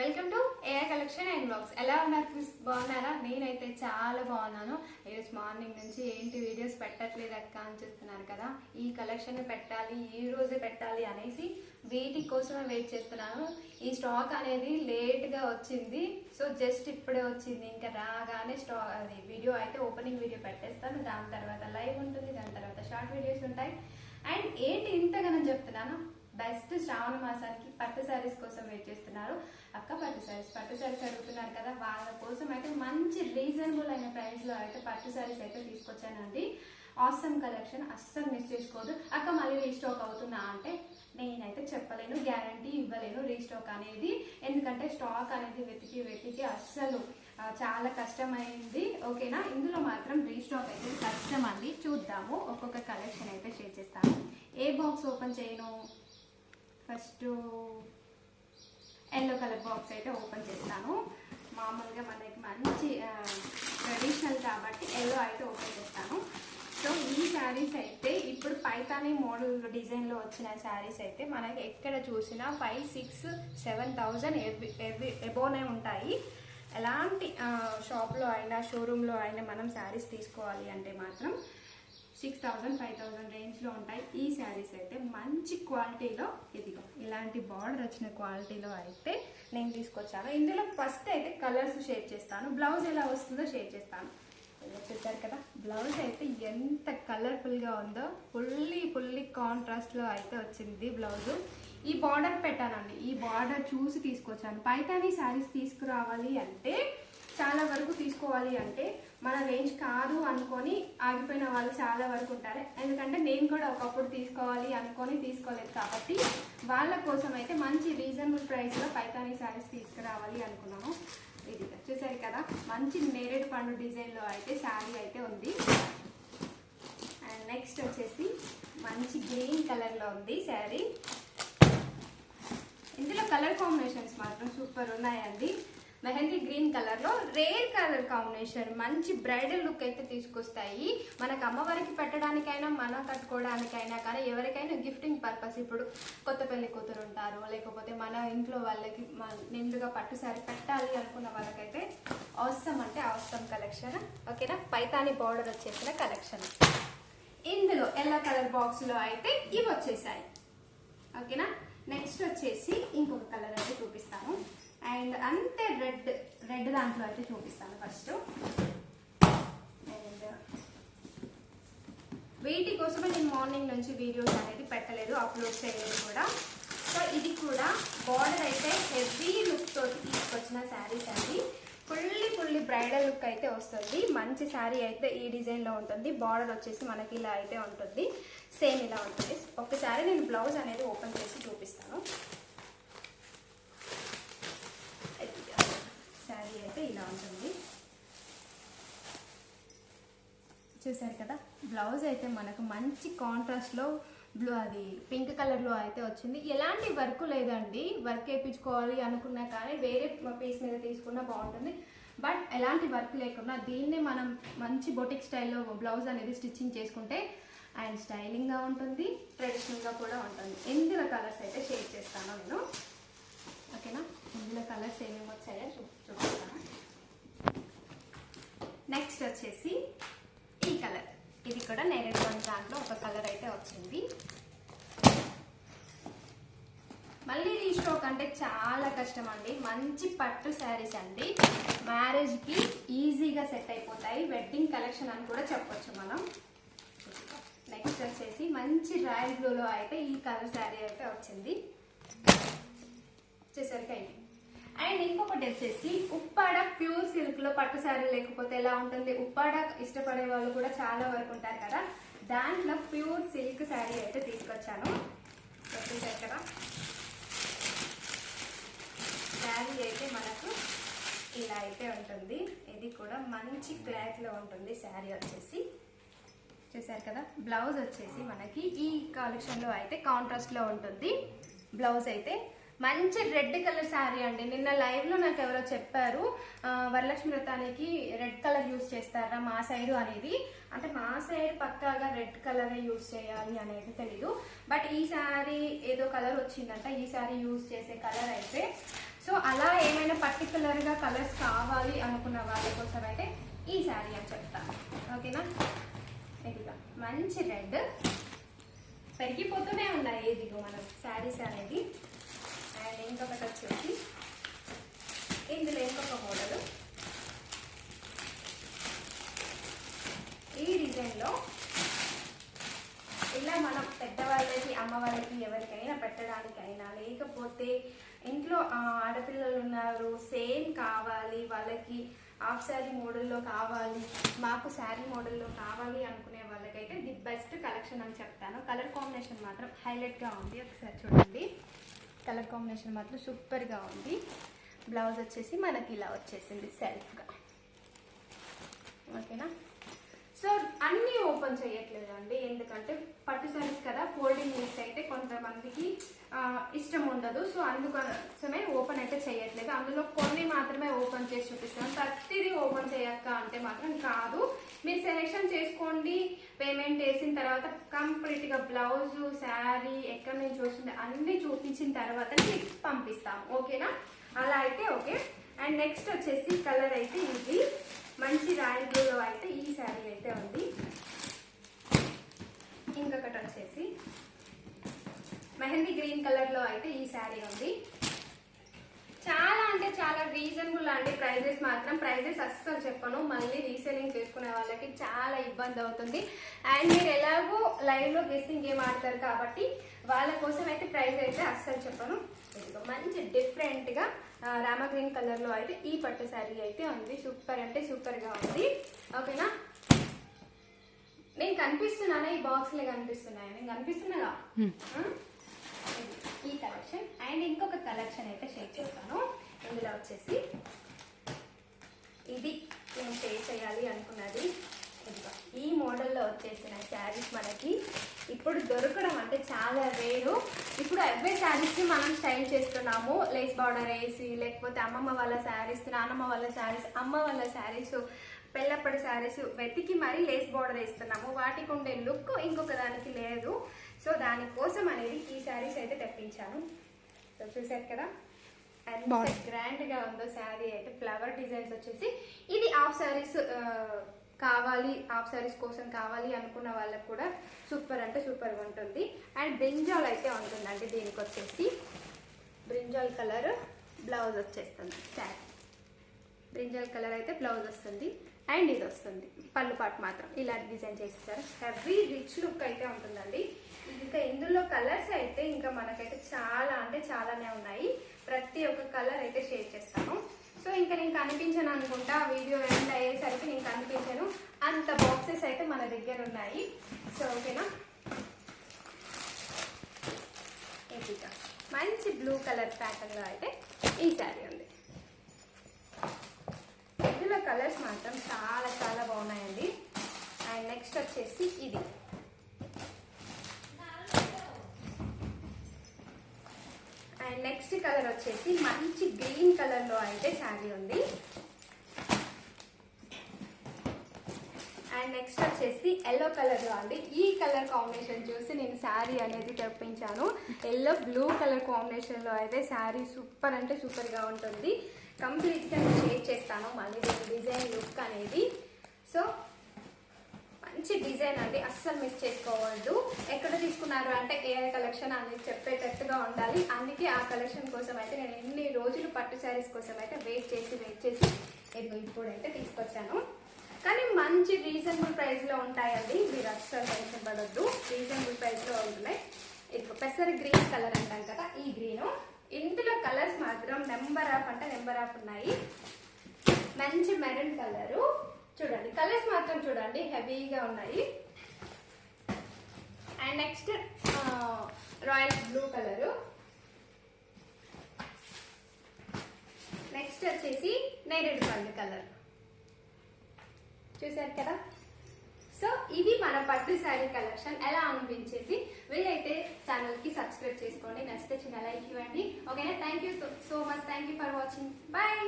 Welcome to AI collection and blogs ఎలా ఉన్నారు please బాగున్నారా? నేనైతే చాలా బాగున్నాను. ఈరోజు మార్నింగ్ నుంచి ఏంటి వీడియోస్ పెట్టట్లేదు అక్క అని చూస్తున్నారు కదా. ఈ కలెక్షన్ పెట్టాలి ఈ రోజే పెట్టాలి అనేసి వీటి కోసమే వెయిట్ చేస్తున్నాను. ఈ స్టాక్ అనేది లేట్గా వచ్చింది. సో జస్ట్ ఇప్పుడే వచ్చింది. ఇంకా రాగానే స్టాక్ అది వీడియో అయితే ఓపెనింగ్ వీడియో పెట్టేస్తాను. దాని తర్వాత లైవ్ ఉంటుంది. దాని తర్వాత షార్ట్ వీడియోస్ ఉంటాయి. అండ్ ఏంటి ఇంతగానో చెప్తున్నాను? బెస్ట్ శ్రావణ మాసానికి పట్టు శారీస్ కోసం వెయిట్ చేస్తున్నారు. అక్క పట్టు శారీస్ పట్టు శారీస్ అడుగుతున్నారు కదా వాళ్ళ కోసం అయితే మంచి రీజనబుల్ అయిన ప్రైస్లో అయితే పట్టు శారీస్ అయితే తీసుకొచ్చానండి. ఆసమ్ కలెక్షన్ అస్సలు మిస్ చేసుకోవద్దు అక్క మళ్ళీ రీస్టాక్ అవుతుందా అంటే నేనైతే చెప్పలేను గ్యారంటీ ఇవ్వలేను రీస్టాక్ అనేది. ఎందుకంటే స్టాక్ అనేది వెతికి వెతికి అస్సలు చాలా కష్టమైంది. ఓకేనా? ఇందులో మాత్రం రీస్టాక్ అయితే కష్టం అండి చూద్దాము ఒక్కొక్క కలెక్షన్ అయితే షేర్ చేస్తాను. ఏ బాక్స్ ఓపెన్ చేయను? ఫస్ట్ ఎల్లో కలర్ బాక్స్ అయితే ఓపెన్ చేస్తాను. మామూలుగా మనకి మంచి ట్రెడిషనల్ కాబట్టి ఎల్లో అయితే ఓపెన్ చేస్తాను. సో ఈ శారీస్ అయితే ఇప్పుడు పైతానీ మోడల్ డిజైన్లో వచ్చిన శారీస్ అయితే మనకి ఎక్కడ చూసినా ఫైవ్ సిక్స్ సెవెన్ థౌజండ్ ఎబోనే ఉంటాయి. ఎలాంటి షాప్లో అయినా షోరూంలో అయినా మనం శారీస్ తీసుకోవాలి అంటే మాత్రం సిక్స్ థౌజండ్ ఫైవ్ థౌజండ్ రేంజ్లో ఉంటాయి. ఈ శారీస్ అయితే మంచి క్వాలిటీలో ఇదిగో ఇలాంటి బార్డర్ వచ్చిన క్వాలిటీలో అయితే నేను తీసుకొచ్చాను. ఇందులో ఫస్ట్ అయితే కలర్స్ షేర్ చేస్తాను. బ్లౌజ్ ఎలా వస్తుందో షేర్ చేస్తాను. చెప్పారు చూసారు కదా బ్లౌజ్ అయితే ఎంత కలర్ఫుల్గా ఉందో ఫుల్లీ ఫుల్లీ కాంట్రాస్ట్లో అయితే వచ్చింది బ్లౌజ్ ఈ బార్డర్ పెట్టానండి. ఈ బార్డర్ చూసి తీసుకొచ్చాను. పైతాని శారీస్ తీసుకురావాలి అంటే చాలా వరకు తీసుకోవాలి అంటే మన రేంజ్ కాదు అనుకొని ఆగిపోయిన వాళ్ళు చాలా వరకు ఉంటారు. ఎందుకంటే నేను కూడా ఒకప్పుడు తీసుకోవాలి అనుకొని తీసుకోలేదు కాబట్టి వాళ్ళ కోసం అయితే మంచి రీజనబుల్ ప్రైస్లో పైతానీ శారీస్ తీసుకురావాలి అనుకున్నాము. ఇది చూసారు కదా మంచి నేరేడు పండు డిజైన్లో అయితే శారీ అయితే ఉంది. అండ్ నెక్స్ట్ వచ్చేసి మంచి గ్రీన్ కలర్లో ఉంది శారీ ఇందులో కలర్ కాంబినేషన్స్ మాత్రం సూపర్ ఉన్నాయండి. మెహందీ గ్రీన్ కలర్లో రేర్ కలర్ కాంబినేషన్. మంచి బ్రైడల్ లుక్ అయితే తీసుకొస్తాయి. మనకు అమ్మవారికి పెట్టడానికైనా మనం కట్టుకోవడానికైనా కానీ ఎవరికైనా గిఫ్టింగ్ పర్పస్ ఇప్పుడు కొత్త పెళ్ళి కూతురు ఉంటారు. లేకపోతే మన ఇంట్లో వాళ్ళకి నిండుగా పట్టు సారీ పెట్టాలి అనుకున్న వాళ్ళకైతే అవసరం అంటే అవసరం కలెక్షన్ ఓకేనా? పైతాని బార్డర్ వచ్చేసిన కలెక్షన్ ఇందులో ఎల్లో కలర్ బాక్స్లో అయితే ఇవి వచ్చేసాయి ఓకేనా? నెక్స్ట్ వచ్చేసి ఇంకొక కలర్ అయితే చూపిస్తాము రెడ్ రెడ్ దాంట్లో అయితే చూపిస్తాను ఫస్ట్ అండ్ వీటి కోసమే నేను మార్నింగ్ నుంచి వీడియోస్ అనేది పెట్టలేదు అప్లోడ్ చేయలేదు కూడా. సో ఇది కూడా బార్డర్ అయితే హెవీ లుక్ తోటి తీసుకొచ్చిన శారీస్ అండి. ఫుల్లీ ఫుల్లీ బ్రైడల్ లుక్ అయితే వస్తుంది. మంచి శారీ అయితే ఈ డిజైన్లో ఉంటుంది. బార్డర్ వచ్చేసి మనకి ఇలా అయితే ఉంటుంది. సేమ్ ఇలా ఉంటుంది. ఒకసారి నేను బ్లౌజ్ అనేది ఓపెన్ చేసి చూపిస్తాను శారీ అయితే ఇలా ఉంటుంది. చూసారు కదా? బ్లౌజ్ అయితే మనకు మంచి కాంట్రాస్ట్లో బ్లూ అది పింక్ కలర్లో అయితే వచ్చింది. ఎలాంటి వర్క్ లేదండి. వర్క్ వేయించుకోవాలి అనుకున్నా కానీ వేరే పీస్ మీద తీసుకున్నా బాగుంటుంది. బట్ ఎలాంటి వర్క్ లేకుండా దీన్నే మనం మంచి బొటిక్ స్టైల్లో బ్లౌజ్ అనేది స్టిచ్చింగ్ చేసుకుంటే అండ్ స్టైలింగ్గా ఉంటుంది ట్రెడిషనల్గా కూడా ఉంటుంది. ఇందులో కలర్స్ అయితే షేర్ చేస్తాను నేను. ఓకేనా? ఇందులో కలర్స్ ఏమేమి వచ్చాయో చూ చూపిస్తాను. నెక్స్ట్ వచ్చేసి ఈ కలర్ ఇది కూడా నేరేడు దాంట్లో ఒక కలర్ అయితే వచ్చింది. మళ్ళీ రీస్టాక్ అంటే చాలా కష్టం అండి మంచి పట్టు శారీస్ అండి. మ్యారేజ్కి ఈజీగా సెట్ అయిపోతాయి. వెడ్డింగ్ కలెక్షన్ అని కూడా చెప్పొచ్చు మనం. నెక్స్ట్ వచ్చేసి మంచి రాయల్ బ్లూలో అయితే ఈ కలర్ శారీ అయితే వచ్చింది. వచ్చేసరికి అయింది అండ్ ఇంకొకటి వచ్చేసి ఉప్పాడ ప్యూర్ సిల్క్ పట్టు శారీ లేకపోతే ఎలా ఉంటుంది? ఉప్పాడ ఇష్టపడే వాళ్ళు కూడా చాలా వరకు ఉంటారు కదా. దాంట్లో ప్యూర్ సిల్క్ శారీ అయితే తీసుకొచ్చాను. వచ్చేసారు కదా. శారీ అయితే మనకు ఇలా అయితే ఉంటుంది. ఇది కూడా మంచి క్లాత్ ఉంటుంది శారీ వచ్చేసి. చూసారు కదా? బ్లౌజ్ వచ్చేసి మనకి ఈ కలెక్షన్లో అయితే కాంట్రాస్ట్లో ఉంటుంది. బ్లౌజ్ అయితే మంచి రెడ్ కలర్ శారీ అండి. నిన్న లైవ్లో నాకు ఎవరో చెప్పారు వరలక్ష్మి వ్రతానికి రెడ్ కలర్ యూస్ చేస్తారా మా సైడ్ అనేది. అంటే మా సైడ్ పక్కాగా రెడ్ కలర్ యూస్ చేయాలి అనేది తెలీదు. బట్ ఈ శారీ ఏదో కలర్ వచ్చిందంట ఈ శారీ యూస్ చేసే కలర్ అయితే. సో అలా ఏమైనా పర్టికులర్గా కలర్స్ కావాలి అనుకున్న వాళ్ళ కోసం అయితే ఈ శారీ అని చెప్తాను ఓకేనా ఇదిగా మంచి రెడ్. పెరిగిపోతూనే ఉన్నాయి. ఇదిగో మనం శారీస్ అనేది. అండ్ ఇంకొకటి వచ్చేసి ఇందులో ఇంకొక మోడల్. ఈ డిజైన్లో ఇలా మనం పెద్దవాళ్ళకి అమ్మవాళ్ళకి ఎవరికైనా పెట్టడానికైనా లేకపోతే ఇంట్లో ఆడపిల్లలు ఉన్నారు సేమ్ కావాలి వాళ్ళకి హాఫ్ శారీ మోడల్లో కావాలి మాకు శారీ మోడల్లో కావాలి అనుకునే వాళ్ళకైతే ది బెస్ట్ కలెక్షన్ అని చెప్తాను. కలర్ కాంబినేషన్ మాత్రం హైలైట్గా ఉంది. ఒకసారి చూడండి. కలర్ కాంబినేషన్ మాత్రం సూపర్గా ఉంది. బ్లౌజ్ వచ్చేసి మనకి ఇలా వచ్చేసింది సెల్ఫ్గా ఓకేనా? ఓపెన్ చేయట్లేదు అండి ఎందుకంటే పట్టు సారీస్ కదా ఫోల్డింగ్ మిస్ అయితే కొంతమందికి ఇష్టం ఉండదు. సో అందుకోసమే ఓపెన్ అయితే చేయట్లేదు. అందులో కొన్ని మాత్రమే ఓపెన్ చేసి చూపిస్తాను. ప్రతిదీ ఓపెన్ చేయక్క అంటే మాత్రం కాదు. మీరు సెలెక్షన్ చేసుకోండి. పేమెంట్ వేసిన తర్వాత కంప్లీట్గా బ్లౌజ్ శారీ ఎక్కడి నుంచి చూస్తుంది అన్నీ చూపించిన తర్వాత మీకు పంపిస్తాం ఓకేనా అలా అయితే ఓకే. అండ్ నెక్స్ట్ వచ్చేసి కలర్ అయితే ఇది. మంచి రాయల్ బ్లూలో అయితే ఈ శారీ అయితే ఉంది. ఇంకొకటి వచ్చేసి మెహందీ గ్రీన్ కలర్లో అయితే ఈ శారీ ఉంది. చాలా అంటే చాలా రీజనబుల్ అండి. ప్రైజెస్ మాత్రం ప్రైజెస్ అస్సలు చెప్పను. మళ్ళీ రీసెలింగ్ చేసుకునే వాళ్ళకి చాలా ఇబ్బంది అవుతుంది. అండ్ మీరు ఎలాగో లైవ్లో గేమ్ ఆడతారు కాబట్టి వాళ్ళ కోసం అయితే ప్రైస్ అయితే అస్సలు చెప్పను. మంచి డిఫరెంట్గా రామ గ్రీన్ కలర్లో అయితే ఈ పట్టు శారీ అయితే ఉంది. సూపర్ అంటే సూపర్గా ఉంది ఓకేనా నేను కనిపిస్తున్నానా ఈ బాక్స్లో కనిపిస్తున్నాయా. నేను కనిపిస్తున్నాగా ఈ కలెక్షన్ అండ్ ఇంకొక కలెక్షన్ అయితే షేర్ చేస్తాను. ఇందులో వచ్చేసి ఇది నేను షేర్ చేయాలి అనుకున్నది. ఈ మోడల్లో వచ్చేసిన శారీస్ మనకి ఇప్పుడు దొరకడం అంటే చాలా రేరు. ఇప్పుడు అవే శారీస్ మనం స్టైల్ చేస్తున్నాము. లేస్ బార్డర్ వేసి లేకపోతే అమ్మమ్మ వాళ్ళ శారీస్ నానమ్మ వాళ్ళ శారీస్ అమ్మ వాళ్ళ శారీస్. పెళ్ళప్పటి శారీస్ వెతికి మరీ లేస్ బార్డర్ వేస్తున్నాము. వాటికి ఉండే లుక్ ఇంకొక దానికి లేదు. సో దానికోసం అనేది ఈ శారీస్ అయితే తెప్పించాను. సో చూసారు కదా? ఎంత గ్రాండ్గా ఉందో శారీ అయితే ఫ్లవర్ డిజైన్స్ వచ్చేసి ఇది హాఫ్ శారీస్ కావాలి హాఫ్ శారీస్ కోసం కావాలి అనుకున్న వాళ్ళకి కూడా సూపర్ అంటే సూపర్గా ఉంటుంది. అండ్ బ్రింజాల్ అయితే ఉంటుందండి దీనికి వచ్చేసి బ్రింజాల్ కలర్ బ్లౌజ్ వచ్చేస్తుంది. శారీ బ్రింజల్ కలర్ అయితే బ్లౌజ్ వస్తుంది. అండ్ ఇది వస్తుంది. పళ్ళు పాటు మాత్రం ఇలా డిజైన్ చేసేసారు. హెవీ రిచ్ లుక్ అయితే ఉంటుందండి. ఇంకా ఇందులో కలర్స్ అయితే ఇంకా మనకైతే చాలా అంటే చాలానే ఉన్నాయి. ప్రతి ఒక్క కలర్ అయితే షేర్ చేస్తాను. సో ఇంకా నేను కనిపించను అనుకుంటా. వీడియో ఎండ్ అయ్యేసరికి నేను కనిపించను. అంత బాక్సెస్ అయితే మన దగ్గర ఉన్నాయి. సో ఓకేనా ఇదిగా మంచి బ్లూ కలర్ ప్యాటర్న్లో అయితే ఈ శారీ ఉంది ఇందులో కలర్స్ మాత్రం చాలా చాలా బాగున్నాయండి అండ్ నెక్స్ట్ వచ్చేసి ఇది. అండ్ నెక్స్ట్ కలర్ వచ్చేసి మంచి గ్రీన్ కలర్లో అయితే శారీ ఉంది. అండ్ నెక్స్ట్ వచ్చేసి ఎల్లో కలర్లో అండి. ఈ కలర్ కాంబినేషన్ చూసి నేను శారీ అనేది తెప్పించాను. ఎల్లో బ్లూ కలర్ కాంబినేషన్లో అయితే శారీ సూపర్ అంటే సూపర్గా ఉంటుంది. కంప్లీట్గా షేర్ చేస్తాను. మళ్ళీ దీని డిజైన్ లుక్ అనేది. సో మంచి డిజైన్ అండి అస్సలు మిస్ చేసుకోవద్దు. ఎక్కడ తీసుకున్నారు అంటే ఏ కలెక్షన్ అనేది చెప్పేటట్టుగా ఉండాలి. అందుకే ఆ కలెక్షన్ కోసం అయితే నేను ఎన్ని రోజులు పట్టు శారీస్ కోసం అయితే వెయిట్ చేసి వెయిట్ చేసి నేను ఇప్పుడైతే తీసుకొచ్చాను. కానీ మంచి రీజనబుల్ ప్రైస్లో ఉంటాయండి. మీరు అస్సలు టెన్షన్ పడొద్దు. రీజనబుల్ ప్రైస్లో ఉంటున్నాయి. ఇప్పుడు పెసర గ్రీన్ కలర్ అంటాం కదా ఈ గ్రీను. ఇందులో కలర్స్ మాత్రం నెంబర్ ఆఫ్ అంటే నెంబర్ ఆఫ్ ఉన్నాయి. మంచి మెరూన్ కలరు. చూడండి కలర్స్ మాత్రం చూడండి హెవీగా ఉన్నాయి. And next royal blue colour. Next వచ్చేసి నేరేడు పండు కలర్. చూసారు కదా? సో ఇది మన పట్టు శారీ కలెక్షన్. ఎలా అనిపించేది? వీలైతే ఛానల్కి సబ్స్క్రైబ్ చేసుకోండి. నచ్చితే చిన్న లైక్ ఇవ్వండి. ఓకేనా? Thank you so much thank you for watching bye